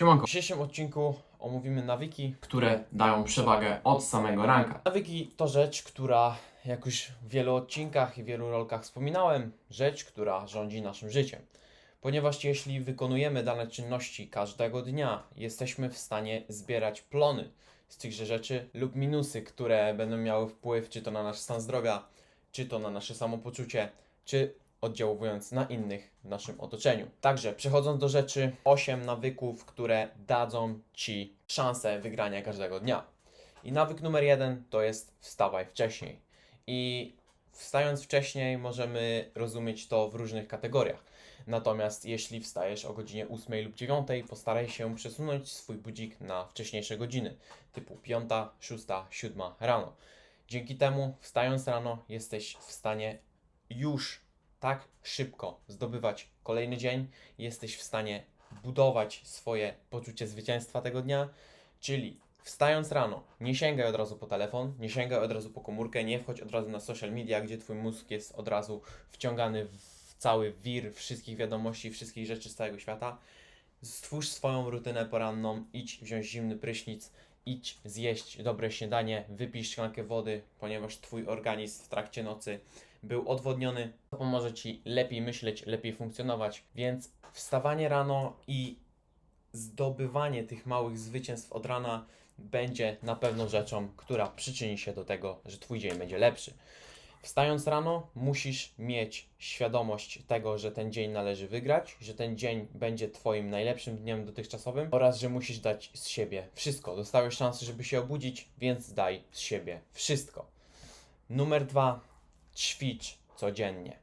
Siemanko, W dzisiejszym odcinku omówimy nawyki. które dają przewagę od samego ranka. Nawyki to rzecz, która, jak już w wielu odcinkach i wielu rolkach wspominałem, rzecz, która rządzi naszym życiem. Ponieważ jeśli wykonujemy dane czynności każdego dnia, jesteśmy w stanie zbierać plony z tychże rzeczy lub minusy, które będą miały wpływ czy to na nasz stan zdrowia, czy to na nasze samopoczucie, czy oddziałując na innych w naszym otoczeniu. Także przechodząc do rzeczy, 8 nawyków, które dadzą Ci szansę wygrania każdego dnia. I nawyk numer jeden to jest wstawaj wcześniej. I wstając wcześniej możemy rozumieć to w różnych kategoriach. Natomiast jeśli wstajesz o godzinie 8 lub 9, postaraj się przesunąć swój budzik na wcześniejsze godziny, typu 5, 6, 7 rano. Dzięki temu, wstając rano, jesteś w stanie już tak szybko zdobywać kolejny dzień, jesteś w stanie budować swoje poczucie zwycięstwa tego dnia, czyli wstając rano, nie sięgaj od razu po telefon, nie sięgaj od razu po komórkę, nie wchodź od razu na social media, gdzie twój mózg jest od razu wciągany w cały wir wszystkich wiadomości, wszystkich rzeczy z całego świata. Stwórz swoją rutynę poranną, idź wziąć zimny prysznic, idź zjeść dobre śniadanie, wypij szklankę wody, ponieważ twój organizm w trakcie nocy był odwodniony. To pomoże ci lepiej myśleć, lepiej funkcjonować. Więc wstawanie rano i zdobywanie tych małych zwycięstw od rana będzie na pewno rzeczą, która przyczyni się do tego, że twój dzień będzie lepszy. Wstając rano, musisz mieć świadomość tego, że ten dzień należy wygrać, że ten dzień będzie Twoim najlepszym dniem dotychczasowym oraz że musisz dać z siebie wszystko. Dostałeś szansę, żeby się obudzić, więc daj z siebie wszystko. Numer dwa, ćwicz codziennie.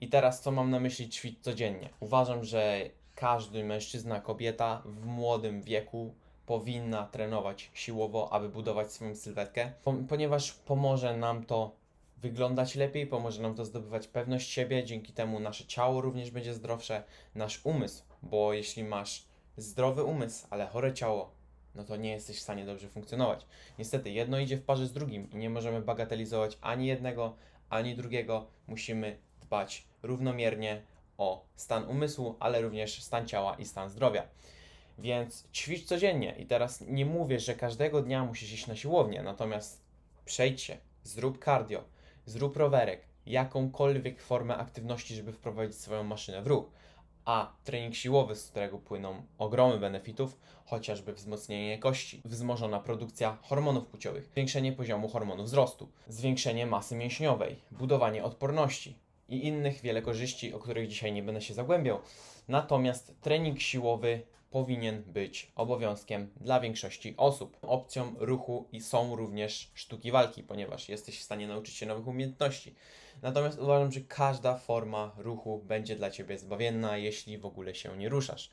I teraz co mam na myśli ćwicz codziennie? Uważam, że każdy mężczyzna, kobieta w młodym wieku powinna trenować siłowo, aby budować swoją sylwetkę, po- ponieważ pomoże nam to wyglądać lepiej, pomoże nam to zdobywać pewność siebie, dzięki temu nasze ciało również będzie zdrowsze, nasz umysł, bo jeśli masz zdrowy umysł, ale chore ciało, no to nie jesteś w stanie dobrze funkcjonować. Niestety, jedno idzie w parze z drugim i nie możemy bagatelizować ani jednego, ani drugiego. Musimy dbać równomiernie o stan umysłu, ale również stan ciała i stan zdrowia. Więc ćwicz codziennie. I teraz nie mówię, że każdego dnia musisz iść na siłownię, natomiast przejdź się, zrób cardio, zrób rowerek, jakąkolwiek formę aktywności, żeby wprowadzić swoją maszynę w ruch. A trening siłowy, z którego płyną ogromy benefitów, chociażby wzmocnienie kości, wzmożona produkcja hormonów płciowych, zwiększenie poziomu hormonu wzrostu, zwiększenie masy mięśniowej, budowanie odporności i innych wiele korzyści, o których dzisiaj nie będę się zagłębiał. Natomiast trening siłowy powinien być obowiązkiem dla większości osób. Opcją ruchu i są również sztuki walki, ponieważ jesteś w stanie nauczyć się nowych umiejętności. Natomiast uważam, że każda forma ruchu będzie dla Ciebie zbawienna, jeśli w ogóle się nie ruszasz.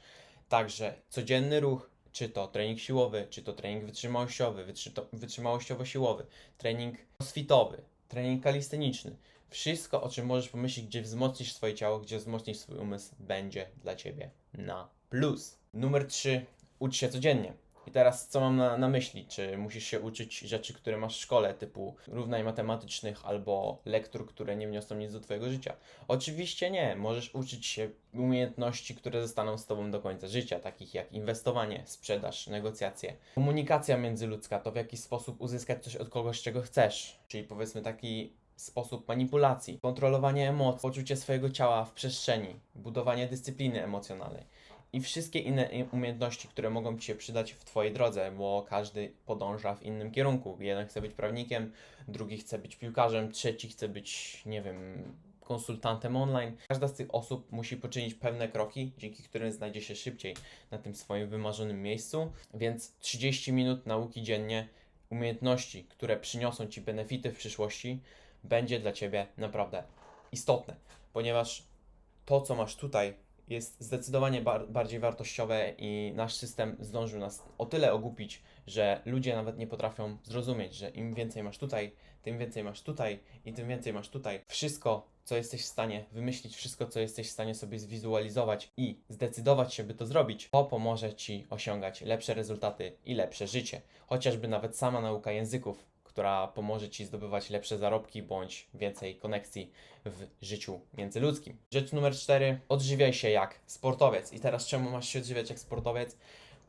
Także codzienny ruch, czy to trening siłowy, czy to trening wytrzymałościowy, wytrzy- wytrzymałościowo-siłowy, trening crossfitowy, trening kalisteniczny, wszystko o czym możesz pomyśleć, gdzie wzmocnisz swoje ciało, gdzie wzmocnisz swój umysł, będzie dla Ciebie na plus. Numer 3. Ucz się codziennie. I teraz co mam na, na myśli? Czy musisz się uczyć rzeczy, które masz w szkole, typu równań matematycznych albo lektur, które nie wniosą nic do Twojego życia? Oczywiście nie. Możesz uczyć się umiejętności, które zostaną z Tobą do końca życia, takich jak inwestowanie, sprzedaż, negocjacje, komunikacja międzyludzka, to w jaki sposób uzyskać coś od kogoś, czego chcesz, czyli powiedzmy taki sposób manipulacji, kontrolowanie emocji, poczucie swojego ciała w przestrzeni, budowanie dyscypliny emocjonalnej i wszystkie inne umiejętności, które mogą Ci się przydać w Twojej drodze, bo każdy podąża w innym kierunku. Jeden chce być prawnikiem, drugi chce być piłkarzem, trzeci chce być, nie wiem, konsultantem online. Każda z tych osób musi poczynić pewne kroki, dzięki którym znajdzie się szybciej na tym swoim wymarzonym miejscu, więc 30 minut nauki dziennie, umiejętności, które przyniosą Ci benefity w przyszłości, będzie dla Ciebie naprawdę istotne, ponieważ to, co masz tutaj, jest zdecydowanie bar- bardziej wartościowe i nasz system zdążył nas o tyle ogupić, że ludzie nawet nie potrafią zrozumieć, że im więcej masz tutaj, tym więcej masz tutaj i tym więcej masz tutaj. Wszystko, co jesteś w stanie wymyślić, wszystko, co jesteś w stanie sobie zwizualizować i zdecydować się, by to zrobić, to pomoże Ci osiągać lepsze rezultaty i lepsze życie. Chociażby nawet sama nauka języków, która pomoże Ci zdobywać lepsze zarobki bądź więcej koneksji w życiu międzyludzkim. Rzecz numer cztery. Odżywiaj się jak sportowiec. I teraz czemu masz się odżywiać jak sportowiec?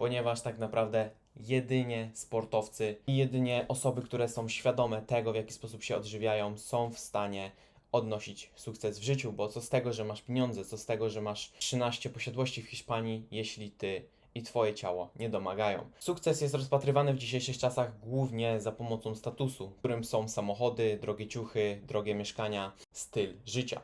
ponieważ tak naprawdę jedynie sportowcy i jedynie osoby, które są świadome tego, w jaki sposób się odżywiają, są w stanie odnosić sukces w życiu, bo co z tego, że masz pieniądze, co z tego, że masz 13 posiadłości w Hiszpanii, jeśli ty i twoje ciało nie domagają. Sukces jest rozpatrywany w dzisiejszych czasach głównie za pomocą statusu, którym są samochody, drogie ciuchy, drogie mieszkania, styl życia.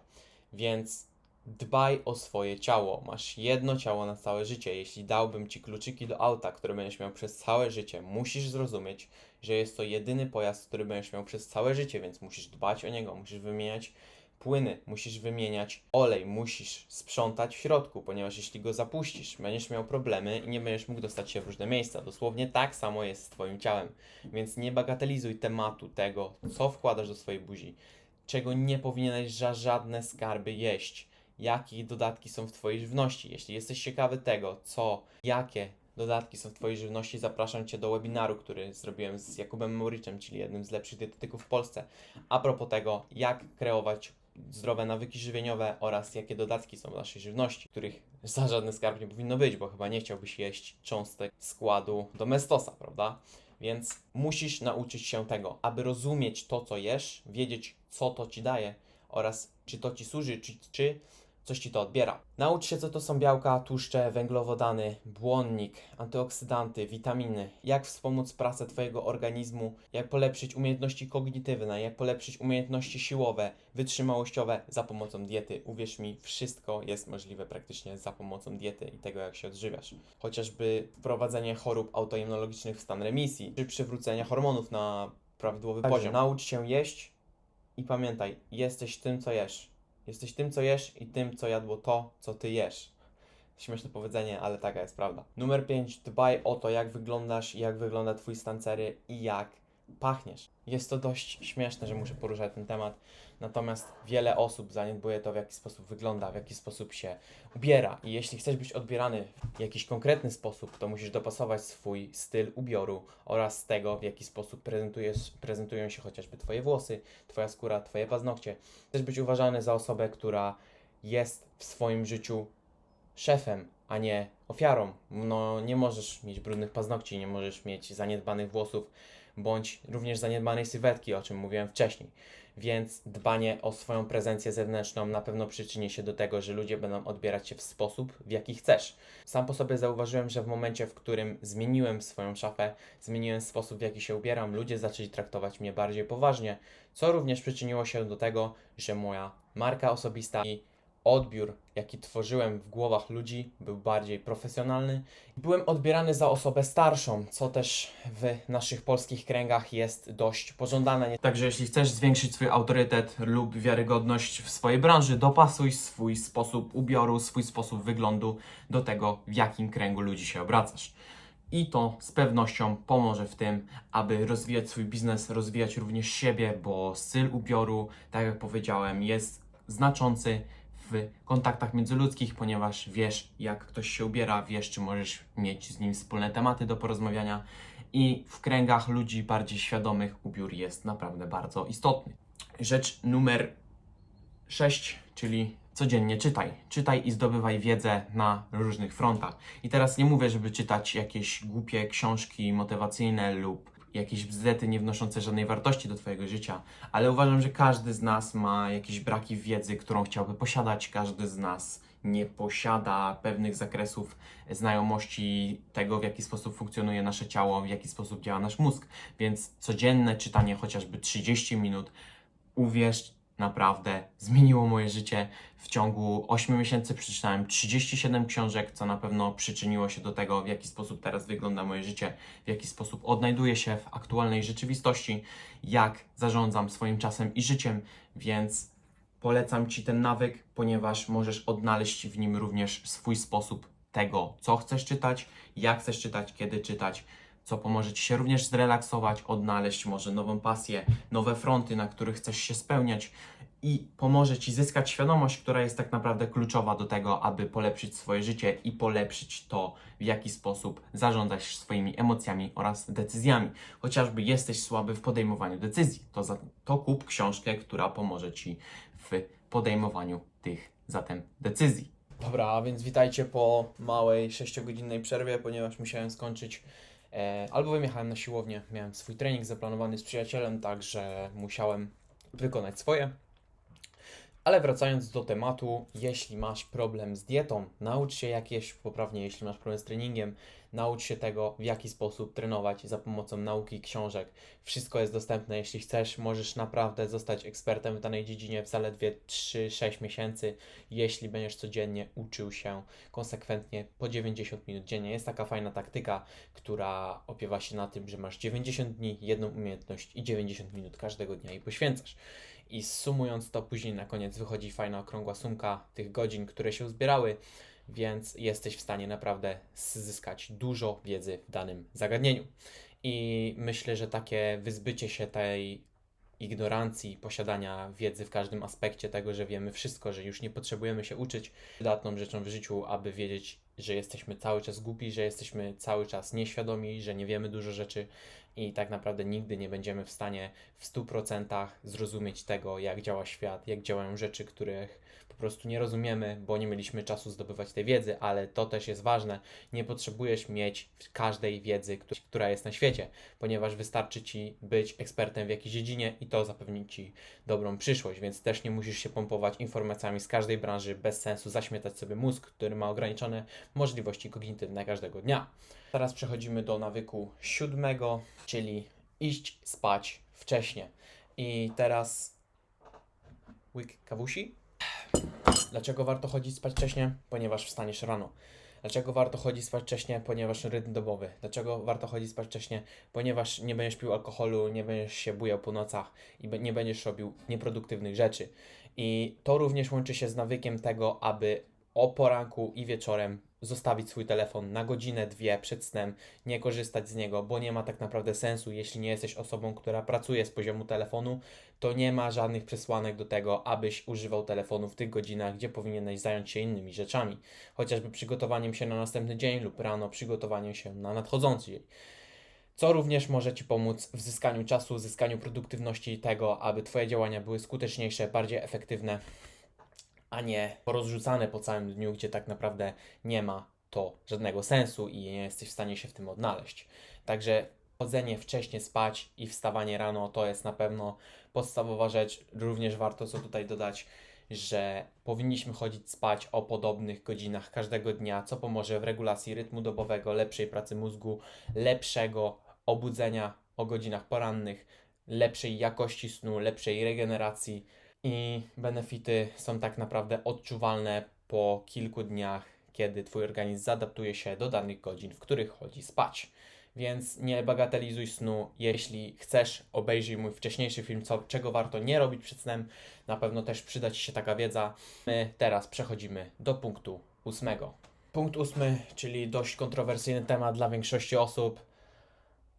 Więc dbaj o swoje ciało. Masz jedno ciało na całe życie. Jeśli dałbym ci kluczyki do auta, które będziesz miał przez całe życie, musisz zrozumieć, że jest to jedyny pojazd, który będziesz miał przez całe życie, więc musisz dbać o niego, musisz wymieniać płyny, musisz wymieniać olej, musisz sprzątać w środku, ponieważ jeśli go zapuścisz, będziesz miał problemy i nie będziesz mógł dostać się w różne miejsca. Dosłownie tak samo jest z Twoim ciałem. Więc nie bagatelizuj tematu tego, co wkładasz do swojej buzi, czego nie powinieneś za żadne skarby jeść, jakie dodatki są w Twojej żywności. Jeśli jesteś ciekawy tego, co, jakie dodatki są w Twojej żywności, zapraszam Cię do webinaru, który zrobiłem z Jakubem Mauriczem, czyli jednym z lepszych dietetyków w Polsce, a propos tego, jak kreować zdrowe nawyki żywieniowe oraz jakie dodatki są w naszej żywności, których za żadny skarb nie powinno być, bo chyba nie chciałbyś jeść cząstek składu domestosa, prawda? Więc musisz nauczyć się tego, aby rozumieć to, co jesz, wiedzieć, co to ci daje oraz czy to ci służy, czy, czy coś ci to odbiera. Naucz się, co to są białka, tłuszcze, węglowodany, błonnik, antyoksydanty, witaminy, jak wspomóc pracę Twojego organizmu, jak polepszyć umiejętności kognitywne, jak polepszyć umiejętności siłowe, wytrzymałościowe za pomocą diety. Uwierz mi, wszystko jest możliwe praktycznie za pomocą diety i tego, jak się odżywiasz. Chociażby wprowadzenie chorób autoimmunologicznych w stan remisji, czy przywrócenie hormonów na prawidłowy Także poziom. Naucz się jeść i pamiętaj, jesteś tym, co jesz. Jesteś tym, co jesz i tym, co jadło to, co ty jesz. Śmieszne powiedzenie, ale taka jest prawda. Numer 5. Dbaj o to, jak wyglądasz, jak wygląda twój stan cery i jak pachniesz. Jest to dość śmieszne, że muszę poruszać ten temat, natomiast wiele osób zaniedbuje to, w jaki sposób wygląda, w jaki sposób się ubiera. I jeśli chcesz być odbierany w jakiś konkretny sposób, to musisz dopasować swój styl ubioru oraz tego, w jaki sposób prezentujesz, prezentują się chociażby twoje włosy, twoja skóra, twoje paznokcie. Chcesz być uważany za osobę, która jest w swoim życiu szefem, a nie ofiarą. No, nie możesz mieć brudnych paznokci, nie możesz mieć zaniedbanych włosów, bądź również zaniedbanej sylwetki, o czym mówiłem wcześniej. Więc dbanie o swoją prezencję zewnętrzną na pewno przyczyni się do tego, że ludzie będą odbierać się w sposób, w jaki chcesz. Sam po sobie zauważyłem, że w momencie, w którym zmieniłem swoją szafę, zmieniłem sposób, w jaki się ubieram, ludzie zaczęli traktować mnie bardziej poważnie, co również przyczyniło się do tego, że moja marka osobista i odbiór, jaki tworzyłem w głowach ludzi, był bardziej profesjonalny. Byłem odbierany za osobę starszą, co też w naszych polskich kręgach jest dość pożądane. Także jeśli chcesz zwiększyć swój autorytet lub wiarygodność w swojej branży, dopasuj swój sposób ubioru, swój sposób wyglądu do tego, w jakim kręgu ludzi się obracasz. I to z pewnością pomoże w tym, aby rozwijać swój biznes, rozwijać również siebie, bo styl ubioru, tak jak powiedziałem, jest znaczący w kontaktach międzyludzkich, ponieważ wiesz, jak ktoś się ubiera, wiesz, czy możesz mieć z nim wspólne tematy do porozmawiania. I w kręgach ludzi bardziej świadomych ubiór jest naprawdę bardzo istotny. Rzecz numer 6, czyli codziennie czytaj. Czytaj i zdobywaj wiedzę na różnych frontach. I teraz nie mówię, żeby czytać jakieś głupie książki motywacyjne lub jakieś bzdety nie wnoszące żadnej wartości do Twojego życia, ale uważam, że każdy z nas ma jakieś braki wiedzy, którą chciałby posiadać. Każdy z nas nie posiada pewnych zakresów znajomości tego, w jaki sposób funkcjonuje nasze ciało, w jaki sposób działa nasz mózg. Więc codzienne czytanie chociażby 30 minut, uwierz, naprawdę zmieniło moje życie. W ciągu 8 miesięcy przeczytałem 37 książek, co na pewno przyczyniło się do tego, w jaki sposób teraz wygląda moje życie, w jaki sposób odnajduję się w aktualnej rzeczywistości, jak zarządzam swoim czasem i życiem, więc polecam Ci ten nawyk, ponieważ możesz odnaleźć w nim również swój sposób tego, co chcesz czytać, jak chcesz czytać, kiedy czytać, co pomoże Ci się również zrelaksować, odnaleźć może nową pasję, nowe fronty, na których chcesz się spełniać i pomoże Ci zyskać świadomość, która jest tak naprawdę kluczowa do tego, aby polepszyć swoje życie i polepszyć to, w jaki sposób zarządzać swoimi emocjami oraz decyzjami. Chociażby jesteś słaby w podejmowaniu decyzji, to, za, to kup książkę, która pomoże Ci w podejmowaniu tych zatem decyzji. Dobra, a więc witajcie po małej 6-godzinnej przerwie, ponieważ musiałem skończyć. E, albowiem jechałem na siłownię, miałem swój trening zaplanowany z przyjacielem, także musiałem wykonać swoje. Ale wracając do tematu, jeśli masz problem z dietą, naucz się jak jeść poprawnie, jeśli masz problem z treningiem, naucz się tego, w jaki sposób trenować za pomocą nauki, książek. Wszystko jest dostępne, jeśli chcesz, możesz naprawdę zostać ekspertem w danej dziedzinie w zaledwie 3-6 miesięcy, jeśli będziesz codziennie uczył się konsekwentnie po 90 minut dziennie. Jest taka fajna taktyka, która opiewa się na tym, że masz 90 dni, jedną umiejętność i 90 minut każdego dnia i poświęcasz. I sumując to, później na koniec wychodzi fajna okrągła sumka tych godzin, które się uzbierały, więc jesteś w stanie naprawdę zyskać dużo wiedzy w danym zagadnieniu. I myślę, że takie wyzbycie się tej ignorancji, posiadania wiedzy w każdym aspekcie tego, że wiemy wszystko, że już nie potrzebujemy się uczyć, wydatną rzeczą w życiu, aby wiedzieć, że jesteśmy cały czas głupi, że jesteśmy cały czas nieświadomi, że nie wiemy dużo rzeczy i tak naprawdę nigdy nie będziemy w stanie w 100% zrozumieć tego, jak działa świat, jak działają rzeczy, których po prostu nie rozumiemy, bo nie mieliśmy czasu zdobywać tej wiedzy, ale to też jest ważne. Nie potrzebujesz mieć każdej wiedzy, któ- która jest na świecie, ponieważ wystarczy ci być ekspertem w jakiejś dziedzinie i to zapewni ci dobrą przyszłość, więc też nie musisz się pompować informacjami z każdej branży bez sensu, zaśmietać sobie mózg, który ma ograniczone możliwości kognitywne każdego dnia. Teraz przechodzimy do nawyku siódmego, czyli iść spać wcześnie. I teraz łyk kawusi. Dlaczego warto chodzić spać wcześnie? Ponieważ wstaniesz rano. Dlaczego warto chodzić spać wcześnie? Ponieważ rytm dobowy. Dlaczego warto chodzić spać wcześnie? Ponieważ nie będziesz pił alkoholu, nie będziesz się bujał po nocach i nie będziesz robił nieproduktywnych rzeczy. I to również łączy się z nawykiem tego, aby o poranku i wieczorem zostawić swój telefon na godzinę, dwie przed snem, nie korzystać z niego, bo nie ma tak naprawdę sensu, jeśli nie jesteś osobą, która pracuje z poziomu telefonu, to nie ma żadnych przesłanek do tego, abyś używał telefonu w tych godzinach, gdzie powinieneś zająć się innymi rzeczami, chociażby przygotowaniem się na następny dzień lub rano przygotowaniem się na nadchodzący dzień. Co również może Ci pomóc w zyskaniu czasu, zyskaniu produktywności i tego, aby Twoje działania były skuteczniejsze, bardziej efektywne, a nie porozrzucane po całym dniu, gdzie tak naprawdę nie ma to żadnego sensu i nie jesteś w stanie się w tym odnaleźć. Także chodzenie wcześnie spać i wstawanie rano to jest na pewno podstawowa rzecz. Również warto co tutaj dodać, że powinniśmy chodzić spać o podobnych godzinach każdego dnia, co pomoże w regulacji rytmu dobowego, lepszej pracy mózgu, lepszego obudzenia o godzinach porannych, lepszej jakości snu, lepszej regeneracji i benefity są tak naprawdę odczuwalne po kilku dniach, kiedy Twój organizm zaadaptuje się do danych godzin, w których chodzi spać. Więc nie bagatelizuj snu. Jeśli chcesz, obejrzyj mój wcześniejszy film, co, czego warto nie robić przed snem. Na pewno też przyda Ci się taka wiedza. My teraz przechodzimy do punktu ósmego. Punkt ósmy, czyli dość kontrowersyjny temat dla większości osób.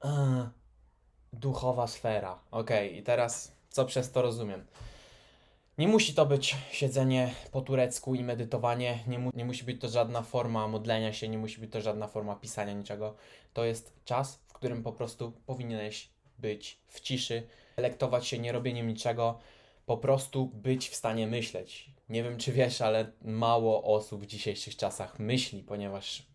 Eee, duchowa sfera. Okej, i teraz co przez to rozumiem? Nie musi to być siedzenie po turecku i medytowanie, nie, mu, nie musi być to żadna forma modlenia się, nie musi być to żadna forma pisania niczego. To jest czas, w którym po prostu powinieneś być w ciszy, lektować się nie robieniem niczego, po prostu być w stanie myśleć. Nie wiem, czy wiesz, ale mało osób w dzisiejszych czasach myśli, ponieważ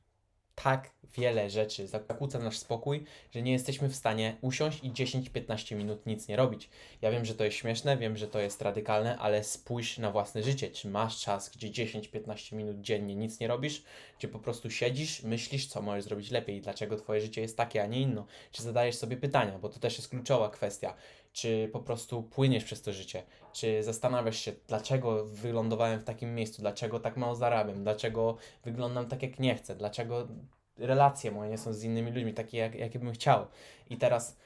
tak wiele rzeczy zakłóca nasz spokój, że nie jesteśmy w stanie usiąść i 10-15 minut nic nie robić. Ja wiem, że to jest śmieszne, wiem, że to jest radykalne, ale spójrz na własne życie. Czy masz czas, gdzie 10-15 minut dziennie nic nie robisz? Czy po prostu siedzisz, myślisz, co możesz zrobić lepiej? Dlaczego Twoje życie jest takie, a nie inne? Czy zadajesz sobie pytania, bo to też jest kluczowa kwestia. Czy po prostu płyniesz przez to życie? Czy zastanawiasz się, dlaczego wylądowałem w takim miejscu? Dlaczego tak mało zarabiam? Dlaczego wyglądam tak, jak nie chcę? Dlaczego relacje moje nie są z innymi ludźmi takie, jak, jakie bym chciał? I teraz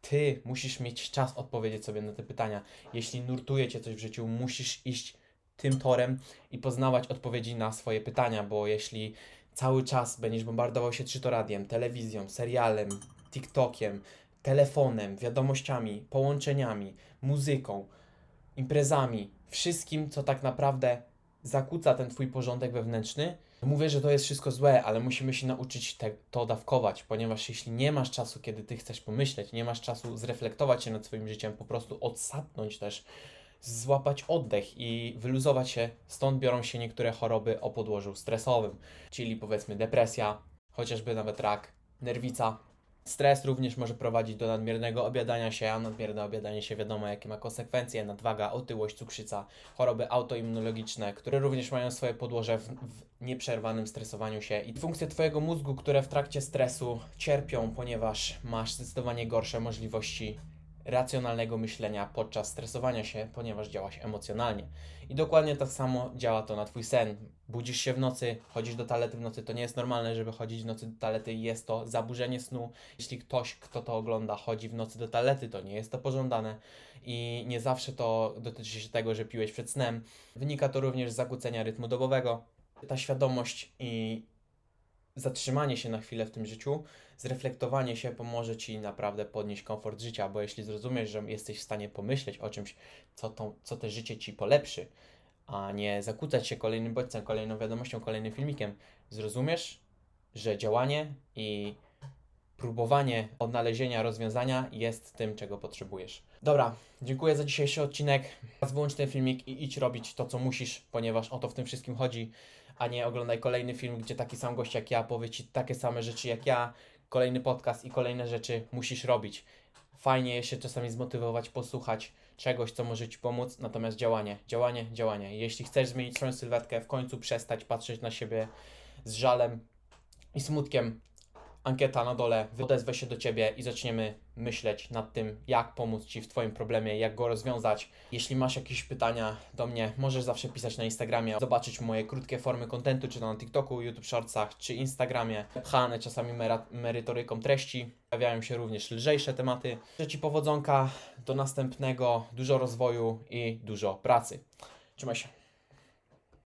ty musisz mieć czas odpowiedzieć sobie na te pytania. Jeśli nurtuje cię coś w życiu, musisz iść tym torem i poznawać odpowiedzi na swoje pytania, bo jeśli cały czas będziesz bombardował się czy to radiem, telewizją, serialem, TikTokiem, telefonem, wiadomościami, połączeniami, muzyką, imprezami, wszystkim, co tak naprawdę zakłóca ten twój porządek wewnętrzny. Mówię, że to jest wszystko złe, ale musimy się nauczyć te, to dawkować, ponieważ jeśli nie masz czasu, kiedy ty chcesz pomyśleć, nie masz czasu zreflektować się nad swoim życiem, po prostu odsapnąć też, złapać oddech i wyluzować się. Stąd biorą się niektóre choroby o podłożu stresowym, czyli powiedzmy depresja, chociażby nawet rak, nerwica. Stres również może prowadzić do nadmiernego obiadania się, a nadmierne obiadanie się wiadomo jakie ma konsekwencje, nadwaga, otyłość, cukrzyca, choroby autoimmunologiczne, które również mają swoje podłoże w, w nieprzerwanym stresowaniu się. I funkcje Twojego mózgu, które w trakcie stresu cierpią, ponieważ masz zdecydowanie gorsze możliwości racjonalnego myślenia podczas stresowania się, ponieważ działaś emocjonalnie. I dokładnie tak samo działa to na Twój sen. Budzisz się w nocy, chodzisz do toalety w nocy, to nie jest normalne, żeby chodzić w nocy do toalety, jest to zaburzenie snu. Jeśli ktoś, kto to ogląda, chodzi w nocy do toalety, to nie jest to pożądane i nie zawsze to dotyczy się tego, że piłeś przed snem. Wynika to również z zakłócenia rytmu dobowego. Ta świadomość i zatrzymanie się na chwilę w tym życiu, zreflektowanie się pomoże Ci naprawdę podnieść komfort życia, bo jeśli zrozumiesz, że jesteś w stanie pomyśleć o czymś, co, to, co te życie Ci polepszy, a nie zakłócać się kolejnym bodźcem, kolejną wiadomością, kolejnym filmikiem, zrozumiesz, że działanie i próbowanie odnalezienia rozwiązania jest tym, czego potrzebujesz. Dobra, dziękuję za dzisiejszy odcinek. Teraz wyłącz ten filmik i idź robić to, co musisz, ponieważ o to w tym wszystkim chodzi, a nie oglądaj kolejny film, gdzie taki sam gość jak ja powie Ci takie same rzeczy jak ja, kolejny podcast i kolejne rzeczy musisz robić. Fajnie jest się czasami zmotywować, posłuchać czegoś, co może Ci pomóc, natomiast działanie, działanie, działanie. Jeśli chcesz zmienić swoją sylwetkę, w końcu przestać patrzeć na siebie z żalem i smutkiem, ankieta na dole, odezwę się do Ciebie i zaczniemy myśleć nad tym, jak pomóc Ci w Twoim problemie, jak go rozwiązać. Jeśli masz jakieś pytania do mnie, możesz zawsze pisać na Instagramie, zobaczyć moje krótkie formy kontentu, czy to na TikToku, YouTube Shortsach, czy Instagramie, pchane czasami merytoryką treści. Pojawiają się również lżejsze tematy. Życzę Ci powodzonka, do następnego, dużo rozwoju i dużo pracy. Trzymaj się.